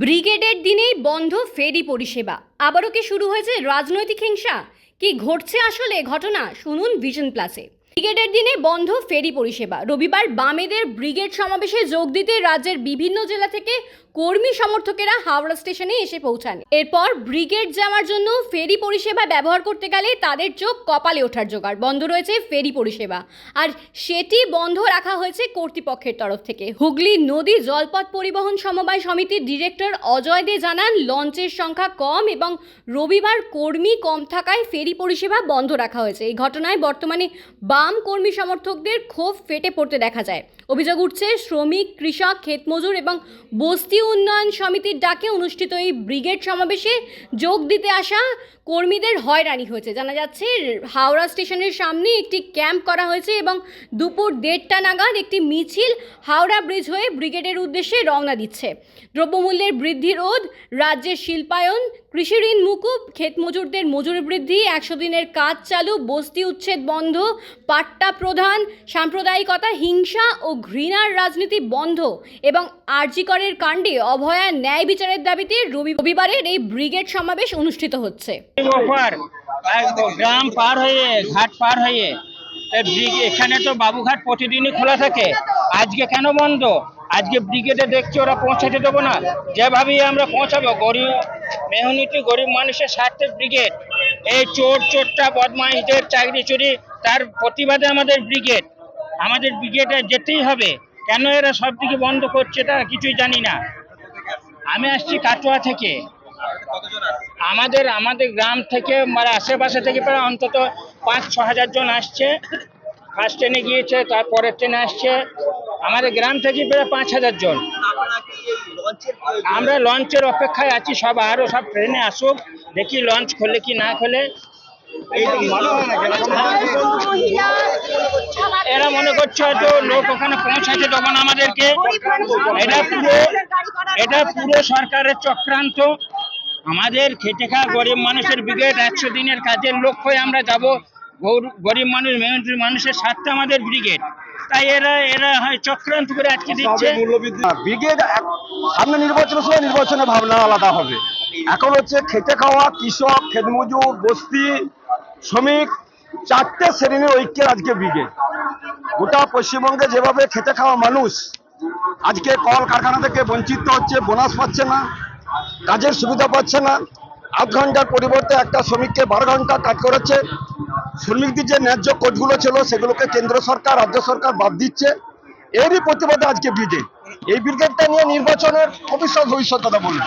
ব্রিগেডের দিনেই বন্ধ ফেরি পরিষেবা। আবারও কি শুরু হয়েছে রাজনৈতিক হিংসা? কি ঘটছে আসলে ঘটনা? শুনুন ভিশন প্লাসে। ব্রিগেডের দিনে বন্ধ ফেরি পরিষেবা। রবিবার বামেদের ব্রিগেড সমাবেশে যোগ দিতে রাজ্যের বিভিন্ন জেলা থেকে কর্মী সমর্থকেরা হাওড়া স্টেশনে এসে পৌঁছান। এরপর ব্রিগেড যাওয়ার জন্য ফেরি পরিষেবা ব্যবহার করতে গেলে তাদের চোখ কপালে ওঠার জোগাড়। বন্ধ রয়েছে ফেরি পরিষেবা। আর সেটি বন্ধ রাখা হয়েছে কর্তৃপক্ষের তরফ থেকে। হুগলি নদী জলপথ পরিবহন সমবায় সমিতির ডিরেক্টর অজয় দে জানান, লঞ্চের সংখ্যা কম এবং রবিবার কর্মী কম থাকায় ফেরি পরিষেবা বন্ধ রাখা হয়েছে। এই ঘটনায় বর্তমানে বাম কর্মী সমর্থকদের ক্ষোভ ফেটে পড়তে দেখা যায়। অভিযোগ উঠছে, শ্রমিক, কৃষক, ক্ষেতমজুর এবং বস্তি উন্নয়ন সমিতির ডাকে অনুষ্ঠিত এই ব্রিগেড সমাবেশে যোগ দিতে আসা কর্মীদের হয়রানি হয়েছে। জানা যাচ্ছে, হাওড়া স্টেশনের সামনে একটি ক্যাম্প করা হয়েছে এবং দুপুর দেড়টা নাগাদ একটি মিছিল হাওড়া ব্রিজ হয়ে ব্রিগেডের উদ্দেশ্যে রওনা দিচ্ছে। দ্রব্যমূল্যের বৃদ্ধি রোধ রাজ্যের শিল্পায়ন কৃষি ঋণ মুকুব ক্ষেত মজুরদের মজুরি বৃদ্ধি, একশো দিনের কাজ চালু, বস্তি উচ্ছেদ বন্ধ, পাট্টা প্রধান, সাম্প্রদায়িকতা, হিংসা ও ঘৃণার রাজনীতি বন্ধ এবং আরজিকরের কাণ্ডে অভয়া ন্যায় বিচারের দাবিতে রবি- রবিবারের এই ব্রিগেড সমাবেশ অনুষ্ঠিত হচ্ছে। গ্রাম পার হয়ে, ঘাট পার হয়ে এখানে তো বাবুঘাট প্রতিদিনই খোলা থাকে। আজকে কেন বন্ধ? আজকে ব্রিগেডে দেখছি ওরা পৌঁছাতে দেবো না। যেভাবেই আমরা পৌঁছাবো, গরিব মেহনতি গরিব মানুষের স্বার্থে ব্রিগেড এই চোর, চোরটা, বদমাইশদের চাকরি চুরি, তার প্রতিবাদে আমাদের ব্রিগেড আমাদের ব্রিগেডে যেতেই হবে। কেন এরা সব দিকে বন্ধ করছে তা কিছুই জানি না। আমি আসছি কাটোয়া থেকে। আমাদের আমাদের গ্রাম থেকে মানে আশেপাশে থেকে প্রায় অন্তত পাঁচ ছ হাজার জন আসছে। ফার্স্ট ট্রেনে গিয়েছে, তারপরের ট্রেনে আসছে। আমাদের গ্রাম থেকে প্রায় পাঁচ হাজার জন। আমরা লঞ্চের অপেক্ষায় আছি, সব আরও সব ট্রেনে আসুক, দেখি লঞ্চ খোলে কি না খোলে। এরা মনে করছে হয়তো লোক ওখানে পৌঁছাতে তখন আমাদেরকে। এটা পুরো এটা পুরো সরকারের চক্রান্ত। আমাদের খেটে খাওয়া গরিব মানুষের ব্রিগেড একশো দিনের কাজের লক্ষ্যে আমরা যাব। গরিব মানুষ মেহনতি মানুষের স্বার্থে আমাদের ব্রিগেড তাই এরা এরা হয় চক্রান্ত করে আটকে দিচ্ছে। ব্রিগেড সামনে নির্বাচনের সময় নির্বাচনের ভাবনা আলাদা হবে। এখন হচ্ছে খেটে খাওয়া কৃষক খেতমজুর বস্তি শ্রমিক চারটে শ্রেণির ঐক্যের আজকে ব্রিগেড গোটা পশ্চিমবঙ্গে যেভাবে খেতে খাওয়া মানুষ আজকে কল কারখানা থেকে বঞ্চিত হচ্ছে বোনাস পাচ্ছে না কাজের সুবিধা পাচ্ছে না। আধ ঘণ্টার পরিবর্তে একটা শ্রমিককে বারো ঘণ্টা কাজ করাচ্ছে। শ্রমিকদের যে ন্যায্য কোচগুলো ছিল, সেগুলোকে কেন্দ্র সরকার, রাজ্য সরকার বাদ দিচ্ছে। এরই প্রতিবাদে আজকে ব্রিগেড। এই ব্রিগেডটা নিয়ে নির্বাচনের ভবিষ্যৎ ভবিষ্যৎ কথা বলব।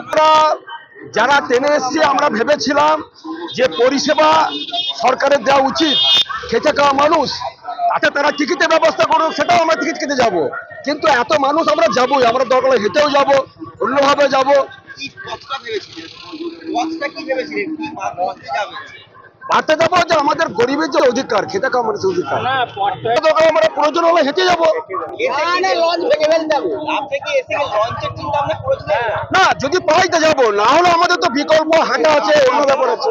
আমরা যারা টেনে এসছি, আমরা ভেবেছিলাম যে পরিষেবা সরকারের দেওয়া উচিত খেতে খাওয়া মানুষ, তাতে তারা টিকিটের ব্যবস্থা করুক, সেটাও আমরা টিকিট কেটে যাব। কিন্তু এত মানুষ আমরা যাবোই, আমরা দরকার হেঁটেও যাব, অন্যভাবে যাব। বাড়তে যাব যে আমাদের গরিবের যে অধিকার খেতে খাওয়া মানুষের অধিকার। আমরা প্রয়োজন হলে হেঁটে যাব। না যদি পাই তো যাব। না হলে আমাদের তো বিকল্প হাঁটা আছে অন্য ব্যাপার আছে।